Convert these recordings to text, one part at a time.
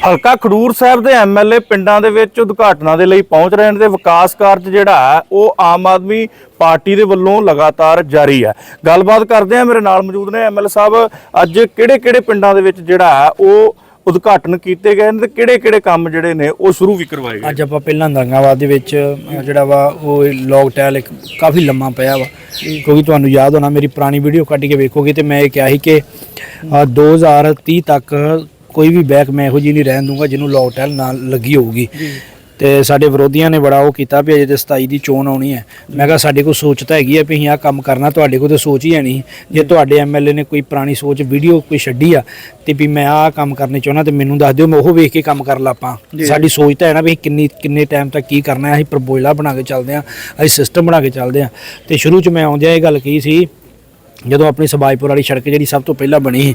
ਹਲਕਾ ਖਡੂਰ ਸਾਹਿਬ ਦੇ ਐਮਐਲਏ ਪਿੰਡਾਂ ਦੇ ਵਿੱਚ ਉਦਘਾਟਨਾਂ ਦੇ ਲਈ ਪਹੁੰਚ ਰਹੇ ਨੇ ਤੇ ਵਿਕਾਸ ਕਾਰਜ ਜਿਹੜਾ ਹੈ ਉਹ ਆਮ ਆਦਮੀ ਪਾਰਟੀ ਦੇ ਵੱਲੋਂ ਲਗਾਤਾਰ ਜਾਰੀ ਹੈ। ਗੱਲਬਾਤ ਕਰਦੇ ਆ ਮੇਰੇ ਨਾਲ ਮੌਜੂਦ ਨੇ ਐਮਐਲਏ ਸਾਹਿਬ। ਅੱਜ ਕਿਹੜੇ-ਕਿਹੜੇ ਪਿੰਡਾਂ ਦੇ ਵਿੱਚ ਜਿਹੜਾ ਹੈ ਉਹ ਉਦਘਾਟਨ ਕੀਤੇ ਗਏ ਨੇ ਤੇ ਕਿਹੜੇ-ਕਿਹੜੇ ਕੰਮ ਜਿਹੜੇ ਨੇ ਉਹ ਸ਼ੁਰੂ ਵੀ ਕਰਵਾਏ ਗਏ ਅੱਜ ਆਪਾਂ ਪਹਿਲਾਂ ਦੰਗਾਵਾਦ ਦੇ ਵਿੱਚ ਜਿਹੜਾ ਵਾ ਉਹ ਲੌਗ ਟੈਲ ਇੱਕ ਕਾਫੀ ਲੰਮਾ ਪਿਆ ਵਾ। ਕਿਉਂਕਿ ਤੁਹਾਨੂੰ ਯਾਦ ਹੋਣਾ ਮੇਰੀ ਪੁਰਾਣੀ ਵੀਡੀਓ ਕੱਢ ਕੇ ਵੇਖੋਗੇ ਤੇ ਮੈਂ ਇਹ ਕਿਹਾ ਸੀ ਕਿ ਅ, 2030 ਤੱਕ ਕੋਈ ਵੀ ਬੈਕ ਮੈਂ ਇਹੋ ਜਿਹੀ ਨਹੀਂ ਰਹਿਣ ਦੂੰਗਾ ਜਿਹਨੂੰ ਟੈਲ ਨਾਲ ਲੱਗੀ ਹੋਊਗੀ। ਤੇ ਸਾਡੇ ਵਿਰੋਧੀਆਂ ਨੇ ਬੜਾ ਉਹ ਕੀਤਾ ਵੀ ਅਜੇ ਤੇ 27 ਦੀ ਚੋਣ ਆਉਣੀ ਹੈ। ਮੈਂ ਕਿਹਾ ਸਾਡੇ ਕੋਲ ਸੋਚ ਤਾਂ ਹੈਗੀ ਹੈ ਵੀ ਅਸੀਂ ਆਹ ਕੰਮ ਕਰਨਾ ਤੁਹਾਡੇ ਕੋਲ ਤਾਂ ਸੋਚ ਹੀ ਹੈ ਨਹੀਂ। ਜੇ ਤੁਹਾਡੇ ਐਮਐਲਏ ਨੇ ਕੋਈ ਪੁਰਾਣੀ ਸੋਚ ਵੀਡੀਓ ਕੋਈ ਛੱਡੀ ਆ ਤੇ ਵੀ ਮੈਂ ਆਹ ਕੰਮ ਕਰਨੇ ਚਾਹੁੰਦਾ ਤੇ ਮੈਨੂੰ ਦੱਸ ਦਿਓ ਮੈਂ ਉਹ ਵੇਖ ਕੇ ਕੰਮ ਕਰ ਲਾਪਾਂ ਸਾਡੀ ਸੋਚ ਤਾਂ ਹੈ ਨਾ ਵੀ ਕਿੰਨੀ ਕਿੰਨੇ ਟਾਈਮ ਤੱਕ ਕੀ ਕਰਨਾ ਹੈ ਅਸੀਂ ਪ੍ਰਪੋਜ਼ਲਾਂ ਬਣਾ ਕੇ ਚੱਲਦੇ ਹਾਂ ਅਸੀਂ ਸਿਸਟਮ ਬਣਾ ਕੇ ਚੱਲਦੇ ਹਾਂ। ਤੇ ਸ਼ੁਰੂ ਚ ਮੈਂ ਆਉਂਦਿਆਂ ਇਹ ਗੱਲ ਕਹੀ ਸੀ ਜਦੋਂ ਆਪਣੀ ਸਬਾਈਪੁਰ ਵਾਲੀ ਸੜਕ ਜਿਹੜੀ ਸਭ ਤੋਂ ਪਹਿਲਾਂ ਬਣੀ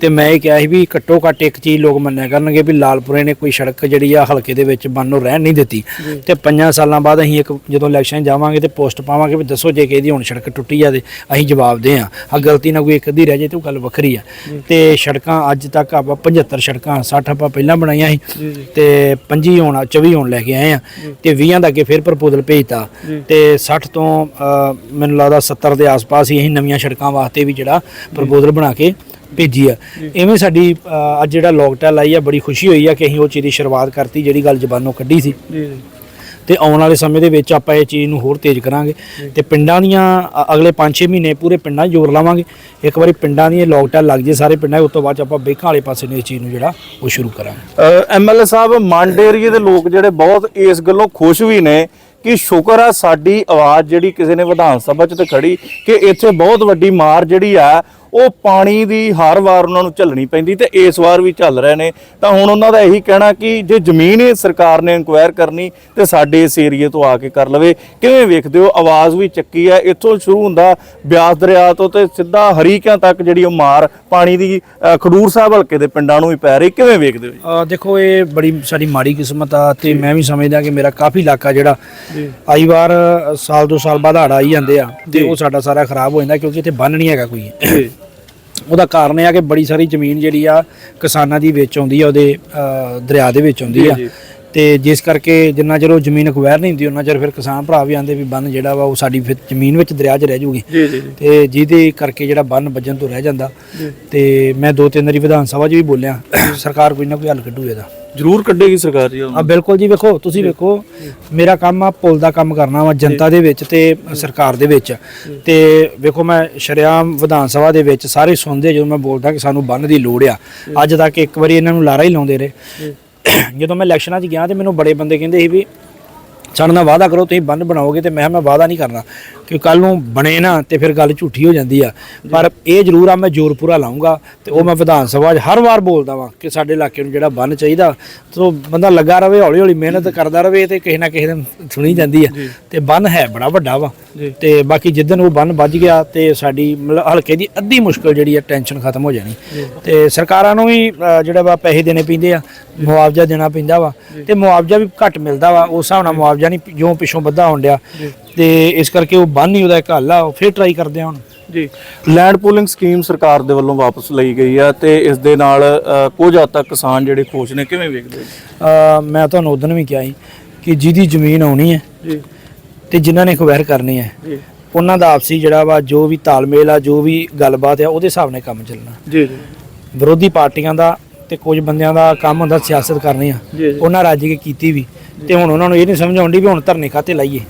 ਤੇ ਮੈਂ ਇਹ ਕਿਹਾ ਸੀ ਵੀ ਘੱਟੋ ਘੱਟ ਇੱਕ ਚੀਜ਼ ਲੋਕ ਮੰਨਿਆ ਕਰਨਗੇ ਵੀ ਲਾਲਪੁਰੇ ਨੇ ਕੋਈ ਸੜਕ ਜਿਹੜੀ ਆ ਹਲਕੇ ਦੇ ਵਿੱਚ ਬੰਨ ਨੂੰ ਰਹਿਣ ਨਹੀਂ ਦਿੱਤੀ। ਤੇ ਪੰਜਾਂ ਸਾਲਾਂ ਬਾਅਦ ਅਸੀਂ ਇੱਕ ਜਦੋਂ ਇਲੈਕਸ਼ਨ ਜਾਵਾਂਗੇ ਤੇ ਪੋਸਟ ਪਾਵਾਂਗੇ ਵੀ ਦੱਸੋ ਜੇ ਕਿਸੇ ਦੀ ਹੁਣ ਸੜਕ ਟੁੱਟੀ ਆ ਤੇ ਅਸੀਂ ਜਵਾਬ ਦੇ ਆ। ਆ ਗਲਤੀ ਨਾਲ ਕੋਈ ਇੱਕ ਅੱਧੀ ਰਹਿ ਜੇ ਤੇ ਉਹ ਗੱਲ ਵੱਖਰੀ ਆ। ਤੇ ਸੜਕਾਂ ਅੱਜ ਤੱਕ ਆਪਾਂ 75 ਸੜਕਾਂ 60 ਆਪਾਂ ਪਹਿਲਾਂ ਬਣਾਈਆਂ ਸੀ। ਤੇ 25 ਹੁਣ 24 ਹੁਣ ਲੈ ਕੇ ਆਏ ਆ। ਤੇ 20 ਦਾ ਅੱਗੇ ਫਿਰ ਪ੍ਰਪੋਜ਼ਲ ਭੇਜਤਾ। ਤੇ 60 ਤੋਂ ਮੈਨੂੰ ਲੱਗਦਾ 70 ਦੇ ਆਸ-ਪਾਸ ਹੀ ਅਸੀਂ ਨਵੀਆਂ ਸੜਕਾਂ ਵਾਸਤੇ ਵੀ ਜਿਹੜਾ ਪ੍ਰਪੋਜ਼ਲ ਬਣਾ ਕੇ ਭੇਜੀ ਆ। ਐਵੇਂ ਸਾਡੀ ਅ, ਅੱਜ ਜਿਹੜਾ ਲੋਕਟੈਲ ਆਈ ਆ ਬੜੀ ਖੁਸ਼ੀ ਹੋਈ ਆ ਕਿ ਅਸੀਂ ਉਹ ਚੀਜ਼ ਦੀ ਸ਼ੁਰੂਆਤ ਕਰਤੀ ਜਿਹੜੀ ਗੱਲ ਜ਼ਬਾਨੋਂ ਕੱਢੀ ਸੀ। ਤੇ ਆਉਣ ਵਾਲੇ ਸਮੇਂ ਦੇ ਵਿੱਚ ਆਪਾਂ ਇਹ ਚੀਜ਼ ਨੂੰ ਹੋਰ ਤੇਜ਼ ਕਰਾਂਗੇ। ਤੇ ਪਿੰਡਾਂ ਦੀਆਂ ਅ- ਅਗਲੇ 5-6 ਮਹੀਨੇ ਪੂਰੇ ਪਿੰਡਾਂ 'ਚ ਜ਼ੋਰ ਲਾਵਾਂਗੇ। ਇੱਕ ਵਾਰੀ ਪਿੰਡਾਂ ਦੀ ਲੋਕਟੈਲ ਲੱਗ ਜੇ ਸਾਰੇ ਪਿੰਡਾਂ 'ਚ, ਉਸ ਤੋਂ ਬਾਅਦ 'ਚ ਆਪਾਂ ਬੇਕਾਂ ਵਾਲੇ ਪਾਸੇ ਨੂੰ ਇਸ ਚੀਜ਼ ਨੂੰ ਜਿਹੜਾ ਉਹ ਸ਼ੁਰੂ ਕਰਾਂਗੇ। ਐਮਐਲਏ ਸਾਹਿਬ ਮੰਡ ਏਰੀਏ ਦੇ ਲੋਕ ਜਿਹੜੇ ਬਹੁਤ ਇਸ ਗੱਲੋਂ ਖੁਸ਼ ਵੀ ਨੇ ਕਿ ਸ਼ੁਕਰ ਆ ਸਾਡੀ ਆਵਾਜ਼ ਜਿਹੜੀ ਕਿਸੇ ਨੇ ਵਿਧਾਨ ਸਭਾ 'ਚ ਤੇ ਖੜੀ ਕਿ ਇੱਥੇ ਬਹੁਤ ਵੱਡੀ ਮਾਰ ਜਿਹੜੀ ਆ ਉਹ ਪਾਣੀ ਦੀ ਹਰ ਵਾਰ ਉਹਨਾਂ ਨੂੰ ਝੱਲਣੀ ਪੈਂਦੀ ਤੇ ਇਸ ਵਾਰ ਵੀ ਝੱਲ ਰਹੇ ਨੇ। ਤਾਂ ਹੁਣ ਉਹਨਾਂ ਦਾ ਇਹੀ ਕਹਿਣਾ ਕਿ ਜੇ ਜ਼ਮੀਨ ਹੀ ਸਰਕਾਰ ਨੇ ਇਨਕੁਆਇਰ ਕਰਨੀ ਤੇ ਸਾਡੇ ਇਸ ਏਰੀਏ ਤੋਂ ਆ ਕੇ ਕਰ ਲਵੇ। ਕਿਵੇਂ ਵੇਖਦੇ ਹੋ? ਆਵਾਜ਼ ਵੀ ਚੱਕੀ ਆ ਇੱਥੋਂ ਸ਼ੁਰੂ ਹੁੰਦਾ ਬਿਆਸ ਦਰਿਆ ਤੋਂ ਤੇ ਸਿੱਧਾ ਹਰੀਕਿਆਂ ਤੱਕ ਜਿਹੜੀ ਉਹ ਮਾਰ ਪਾਣੀ ਦੀ ਖਡੂਰ ਸਾਹਿਬ ਹਲਕੇ ਦੇ ਪਿੰਡਾਂ ਨੂੰ ਵੀ ਪੈ ਰਹੀ। ਕਿਵੇਂ ਵੇਖਦੇ ਹੋ ਜੀ? ਦੇਖੋ ਇਹ ਬੜੀ ਸਾਡੀ ਮਾੜੀ ਕਿਸਮਤ ਆ ਤੇ ਮੈਂ ਵੀ ਸਮਝਦਾ ਕਿ ਮੇਰਾ ਕਾਫੀ ਇਲਾਕਾ ਜਿਹੜਾ ਆਈ ਵਾਰ ਸਾਲ ਦੋ ਸਾਲ ਬਾਅਦ ਹੜ੍ਹ ਆਈ ਜਾਂਦੇ ਆ ਤੇ ਉਹ ਸਾਡਾ ਸਾਰਾ ਖਰਾਬ ਹੋ ਜਾਂਦਾ ਕਿਉਂਕਿ ਇੱਥੇ ਬੰਨ ਨਹੀਂ ਹੈਗਾ ਕੋਈ। ਉਹਦਾ ਕਾਰਨ ਇਹ ਆ ਕਿ ਬੜੀ ਸਾਰੀ ਜ਼ਮੀਨ ਜਿਹੜੀ ਆ ਕਿਸਾਨਾਂ ਦੀ ਵਿੱਚ ਆਉਂਦੀ ਆ ਉਹਦੇ ਦਰਿਆ ਦੇ ਵਿੱਚ ਆਉਂਦੀ ਆ। ਤੇ ਜਿਸ ਕਰਕੇ ਜਿੰਨਾ ਚਿਰ ਉਹ ਜ਼ਮੀਨ ਅਕਵਾਇਰ ਨਹੀਂ ਹੁੰਦੀ ਉਹਨਾਂ ਚਿਰ ਫਿਰ ਕਿਸਾਨ ਭਰਾ ਵੀ ਆਂਦੇ ਵੀ ਬੰਨ ਜਿਹੜਾ ਵਾ ਉਹ ਸਾਡੀ ਫਿਰ ਜ਼ਮੀਨ ਵਿੱਚ ਦਰਿਆ 'ਚ ਰਹਿ ਜੂਗੀ। ਤੇ ਜਿਹਦੇ ਕਰਕੇ ਜਿਹੜਾ ਬੰਨ ਵੱਜਣ ਤੋਂ ਰਹਿ ਜਾਂਦਾ। ਤੇ ਮੈਂ ਦੋ ਤਿੰਨ ਵਾਰੀ ਵਿਧਾਨ ਸਭਾ 'ਚ ਵੀ ਬੋਲਿਆ ਸਰਕਾਰ ਕੋਈ ਨਾ ਕੋਈ ਹੱਲ ਕੱਢੂ ਇਹਦਾ। ਜ਼ਰੂਰ ਕੱਢੇਗੀ ਸਰਕਾਰ ਜੀ ਆ ਬਿਲਕੁਲ ਜੀ ਵੇਖੋ ਤੁਸੀਂ ਵੇਖੋ ਮੇਰਾ ਕੰਮ ਆ ਪੁੱਲ ਦਾ ਕੰਮ ਕਰਨਾ ਵਾ ਜਨਤਾ ਦੇ ਵਿੱਚ ਤੇ ਸਰਕਾਰ ਦੇ ਵਿੱਚ। ਤੇ ਵੇਖੋ ਮੈਂ ਸ਼ਰਿਆਮ ਵਿਧਾਨ ਸਭਾ ਦੇ ਵਿੱਚ ਸਾਰੇ ਸੁਣਦੇ ਜਦੋਂ ਮੈਂ ਬੋਲਦਾ ਕਿ ਸਾਨੂੰ ਬੰਨ ਦੀ ਲੋੜ ਆ। ਅੱਜ ਤੱਕ ਇੱਕ ਵਾਰੀ ਇਹਨਾਂ ਨੂੰ ਲਾਰਾ ਹੀ ਲਾਉਂਦੇ ਰਹੇ। ਜਦੋਂ ਮੈਂ ਇਲੈਕਸ਼ਨਾਂ 'ਚ ਗਿਆ ਤੇ ਮੈਨੂੰ ਬੜੇ ਬੰਦੇ ਕਹਿੰਦੇ ਸੀ ਵੀ ਸਾਡੇ ਨਾਲ ਵਾਅਦਾ ਕਰੋ ਤੁਸੀਂ ਬੰਨ ਬਣਾਓਗੇ ਤੇ ਮੈਂ ਮੈਂ ਵਾਅਦਾ ਨਹੀਂ ਕਰਨਾ। ਕਿ ਕੱਲ ਨੂੰ ਬਣੇ ਨਾ ਤੇ ਫਿਰ ਗੱਲ ਝੂਠੀ ਹੋ ਜਾਂਦੀ ਆ। ਪਰ ਇਹ ਜ਼ਰੂਰ ਆ ਮੈਂ ਜ਼ੋਰ ਪੂਰਾ ਲਾਉਂਗਾ ਤੇ ਉਹ ਮੈਂ ਵਿਧਾਨ ਸਭਾ 'ਚ ਹਰ ਵਾਰ ਬੋਲਦਾ ਵਾਂ ਕਿ ਸਾਡੇ ਇਲਾਕੇ ਨੂੰ ਜਿਹੜਾ ਬੰਨ ਚਾਹੀਦਾ ਸੋ ਬੰਦਾ ਲੱਗਾ ਰਵੇ ਹੌਲੀ ਹੌਲੀ ਮਿਹਨਤ ਕਰਦਾ ਰਵੇ ਤੇ ਕਿਸੇ ਨਾ ਕਿਸੇ ਦਿਨ ਸੁਣੀ ਜਾਂਦੀ ਆ। ਤੇ ਬੰਨ ਹੈ ਬੜਾ ਵੱਡਾ ਵਾ। ਤੇ ਬਾਕੀ ਜਿੱਦਨ ਉਹ ਬੰਨ ਵੱਜ ਗਿਆ ਤੇ ਸਾਡੀ ਮਤਲਬ ਹਲਕੇ ਦੀ ਅੱਧੀ ਮੁਸ਼ਕਲ ਜਿਹੜੀ ਆ ਟੈਨਸ਼ਨ ਖਤਮ ਹੋ ਜਾਣੀ। ਤੇ ਸਰਕਾਰਾਂ ਨੂੰ ਵੀ ਜਿਹੜਾ ਵਾ ਪੈਸੇ ਦੇਣੇ ਪੈਂਦੇ ਆ ਮੁਆਵਜ਼ਾ ਦੇਣਾ ਪੈਂਦਾ ਵਾ। ਤੇ ਮੁਆਵਜ਼ਾ ਵੀ ਘੱਟ ਮਿਲਦਾ ਵਾ ਉਸ ਹਿਸਾਬ ਨਾਲ ਮੁਆਵਜ਼ਾ ਨਹੀਂ ਜਿਉਂ ਪਿੱਛੋਂ ਵੱਧਾ ਹੋਣ ਡਿਆ। ਤੇ ਇਸ ਕਰਕੇ ਉਹ ਬੰਨ ਹੀ ਉਹਦਾ ਇੱਕ ਹੱਲ ਆ ਫਿਰ ਟਰਾਈ ਕਰਦੇ ਆ ਹੁਣ। ਜੀ। ਲੈਂਡ ਪੂਲਿੰਗ ਸਕੀਮ ਸਰਕਾਰ ਦੇ ਵੱਲੋਂ ਵਾਪਸ ਲਈ ਗਈ ਆ ਤੇ ਇਸ ਦੇ ਨਾਲ ਕੁਝ ਹੱਦ ਤੱਕ ਕਿਸਾਨ ਜਿਹੜੇ ਖੁਸ਼ ਨੇ ਕਿਵੇਂ ਵੇਖਦੇ ਮੈਂ ਤੁਹਾਨੂੰ ਉਦੋਂ ਵੀ ਕਿਹਾ ਸੀ ਕਿ ਜਿਹਦੀ ਜ਼ਮੀਨ ਆਉਣੀ ਹੈ ਜੀ। ਤੇ ਜਿਨ੍ਹਾਂ ਨੇ ਖਵੈਰ ਕਰਨੀ ਹੈ ਜੀ। ਉਹਨਾਂ ਦਾ ਆਪਸੀ ਜਿਹੜਾ ਵਾ ਜੋ ਵੀ ਤਾਲਮੇਲ ਆ ਜੋ ਵੀ ਗੱਲਬਾਤ ਆ ਉਹਦੇ ਹਿਸਾਬ ਨਾਲ ਕੰਮ ਚੱਲਣਾ। ਜੀ ਜੀ। ਵਿਰੋਧੀ ਪਾਰਟੀਆਂ ਦਾ ਤੇ ਕੁਝ ਬੰਦਿਆਂ ਦਾ ਕੰਮ ਹੁੰਦਾ ਸਿਆਸਤ ਕਰਨੀ ਆ। ਉਹਨਾਂ ਰੱਜ ਕੇ ਕੀਤੀ ਵੀ। ਤੇ ਹੁਣ ਉਹਨਾਂ ਨੂੰ ਇਹ ਨਹੀਂ ਸਮਝ ਆਉਂਦੀ ਵੀ ਹੁਣ ਧਰਨੇ ਖਾਤੇ ਲਾਈਏ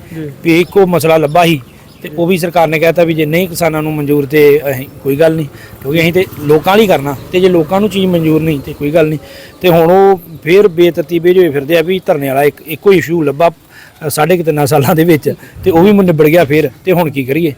ਵੀ ਇੱਕੋ ਮਸਲਾ ਲੱਭਾ ਸੀ ਤੇ ਉਹ ਵੀ ਸਰਕਾਰ ਨੇ ਕਹਿਤਾ ਵੀ ਜੇ ਨਹੀਂ ਕਿਸਾਨਾਂ ਨੂੰ ਮਨਜ਼ੂਰ ਤੇ ਅਸੀਂ ਕੋਈ ਗੱਲ ਨਹੀਂ ਕਿਉਂਕਿ ਅਸੀਂ ਤੇ ਲੋਕਾਂ ਲਈ ਕਰਨਾ ਤੇ ਜੇ ਲੋਕਾਂ ਨੂੰ ਚੀਜ਼ ਮਨਜ਼ੂਰ ਨਹੀਂ ਤੇ ਕੋਈ ਗੱਲ ਨਹੀਂ। ਤੇ ਹੁਣ ਉਹ ਫੇਰ ਬੇਤਰਤੀਬੇ ਹੋਏ ਫਿਰਦੇ ਆ ਵੀ ਧਰਨੇ ਵਾਲਾ ਇੱਕ ਇੱਕੋ ਇਸ਼ੂ ਲੱਭਾ ਸਾਢੇ ਕੁ ਤਿੰਨਾਂ ਸਾਲਾਂ ਦੇ ਵਿੱਚ ਤੇ ਉਹ ਵੀ ਮੁੰਡੇ ਨਿਬੜ ਗਿਆ ਫੇਰ ਤੇ ਹੁਣ ਕੀ ਕਰੀਏ?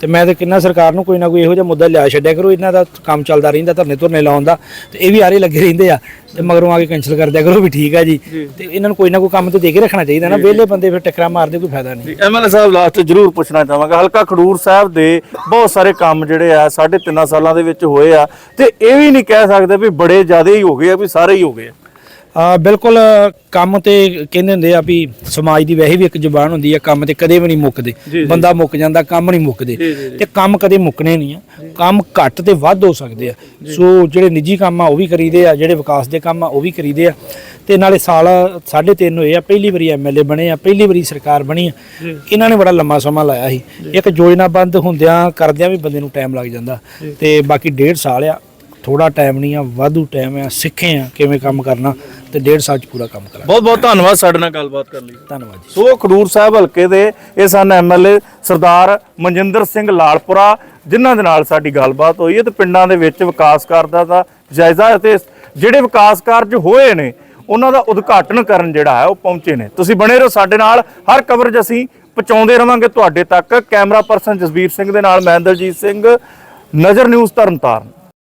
ਤੇ ਮੈਂ ਤੇ ਕਿੰਨਾ ਸਰਕਾਰ ਨੂੰ ਕੋਈ ਨਾ ਕੋਈ ਇਹੋ ਜਿਹਾ ਮੁੱਦਾ ਲਿਆ ਛੱਡਿਆ ਕਰੋ ਇਹਨਾਂ ਦਾ ਕੰਮ ਚੱਲਦਾ ਰਹਿੰਦਾ ਧਰਨੇ ਧੁਰਨੇ ਲਾਉਣ ਦਾ ਤੇ ਇਹ ਵੀ ਆਰੇ ਲੱਗੇ ਰਹਿੰਦੇ ਆ ਤੇ ਮਗਰੋਂ ਆ ਕੇ ਕੈਂਸਲ ਕਰ ਦਿਆ ਕਰੋ ਵੀ ਠੀਕ ਆ ਜੀ। ਤੇ ਇਹਨਾਂ ਨੂੰ ਕੋਈ ਨਾ ਕੋਈ ਕੰਮ ਤੇ ਦੇ ਕੇ ਰੱਖਣਾ ਚਾਹੀਦਾ ਨਾ ਵਿਹਲੇ ਬੰਦੇ ਫਿਰ ਟੱਕਰਾਂ ਮਾਰਦੇ ਕੋਈ ਫਾਇਦਾ ਨਹੀਂ। ਐਮਐਲਏ ਸਾਹਿਬ ਲਾਸਟ ਜਰੂਰ ਪੁੱਛਣਾ ਚਾਹਾਂਗਾ ਹਲਕਾ ਖਡੂਰ ਸਾਹਿਬ ਦੇ ਬਹੁਤ ਸਾਰੇ ਕੰਮ ਜਿਹੜੇ ਆ ਸਾਢੇ ਤਿੰਨਾਂ ਸਾਲਾਂ ਦੇ ਵਿੱਚ ਹੋਏ ਆ ਤੇ ਇਹ ਵੀ ਨਹੀਂ ਕਹਿ ਸਕਦੇ ਵੀ ਬੜੇ ਜ਼ਿਆਦਾ ਹੀ ਹੋ ਗਏ ਆ ਵੀ ਸਾਰੇ ਹੀ ਹੋ ਗਏ ਆ। ਆ ਬਿਲਕੁਲ ਕੰਮ ਤੇ ਕਹਿੰਦੇ ਹੁੰਦੇ ਆ ਵੀ ਸਮਾਜ ਦੀ ਵੈਸੇ ਵੀ ਇੱਕ ਜ਼ੁਬਾਨ ਹੁੰਦੀ ਆ ਕੰਮ ਤੇ ਕਦੇ ਵੀ ਨਹੀਂ ਮੁੱਕਦੇ। ਬੰਦਾ ਮੁੱਕ ਜਾਂਦਾ ਕੰਮ ਨਹੀਂ ਮੁੱਕਦੇ। ਤੇ ਕੰਮ ਕਦੇ ਮੁੱਕਣੇ ਨਹੀਂ ਆ। ਕੰਮ ਘੱਟ ਤੇ ਵੱਧ ਹੋ ਸਕਦੇ ਆ। ਸੋ ਜਿਹੜੇ ਨਿੱਜੀ ਕੰਮ ਆ ਉਹ ਵੀ ਕਰੀਦੇ ਆ ਜਿਹੜੇ ਵਿਕਾਸ ਦੇ ਕੰਮ ਆ ਉਹ ਵੀ ਕਰੀਦੇ ਆ। ਤੇ ਨਾਲੇ ਸਾਲ ਸਾਢੇ ਤਿੰਨ ਹੋਏ ਆ ਪਹਿਲੀ ਵਾਰੀ ਐਮਐਲਏ ਬਣੇ ਆ ਪਹਿਲੀ ਵਾਰੀ ਸਰਕਾਰ ਬਣੀ ਆ। ਇਹਨਾਂ ਨੇ ਬੜਾ ਲੰਮਾ ਸਮਾਂ ਲਾਇਆ ਸੀ। ਇੱਕ ਯੋਜਨਾ ਬੰਦ ਹੁੰਦਿਆਂ ਕਰਦਿਆਂ ਵੀ ਬੰਦੇ ਨੂੰ ਟਾਈਮ ਲੱਗ ਜਾਂਦਾ। ਤੇ ਬਾਕੀ ਡੇਢ ਸਾਲ ਆ ਥੋੜਾ ਟਾਈਮ ਨਹੀਂ ਆ ਵਾਧੂ ਟਾਈਮ ਆ ਸਿੱਖੇ ਆ ਕਿਵੇਂ ਕੰਮ ਕਰਨਾ ਤੇ ਡੇਢ ਸਾਲ ਚ ਪੂਰਾ ਕੰਮ ਕਰਾਂਗੇ। ਬਹੁਤ ਬਹੁਤ ਧੰਨਵਾਦ ਸਾਡੇ ਨਾਲ ਗੱਲਬਾਤ ਕਰਨ ਲਈ। ਧੰਨਵਾਦ ਜੀ। ਸੋ ਖਡੂਰ ਸਾਹਿਬ ਹਲਕੇ ਦੇ ਇਹ ਸਨ ਐਮਐਲਏ ਸਰਦਾਰ ਮਨਜਿੰਦਰ ਸਿੰਘ ਲਾਲਪੁਰਾ ਜਿਨ੍ਹਾਂ ਦੇ ਨਾਲ ਸਾਡੀ ਗੱਲਬਾਤ ਹੋਈ ਹੈ ਤੇ ਪਿੰਡਾਂ ਦੇ ਵਿੱਚ ਵਿਕਾਸ ਕਰਦਾ ਦਾ ਜਾਇਜ਼ਾ ਅਤੇ ਜਿਹੜੇ ਵਿਕਾਸ ਕਾਰਜ ਹੋਏ ਨੇ ਉਹਨਾਂ ਦਾ ਉਦਘਾਟਨ ਕਰਨ ਜਿਹੜਾ ਹੈ ਉਹ ਪਹੁੰਚੇ ਨੇ। ਤੁਸੀਂ ਬਣੇ ਰਹੋ ਸਾਡੇ ਨਾਲ ਹਰ ਕਵਰੇਜ ਅਸੀਂ ਪਹੁੰਚਾਉਂਦੇ ਰਵਾਂਗੇ ਤੁਹਾਡੇ ਤੱਕ। ਕੈਮਰਾ ਪਰਸਨ ਜਸਵੀਰ ਸਿੰਘ ਦੇ ਨਾਲ ਮੈਂ ਦਲਜੀਤ ਸਿੰਘ ਨਜ਼ਰ ਨਿਊਜ਼ ਤਰਨਤਾਰਨ।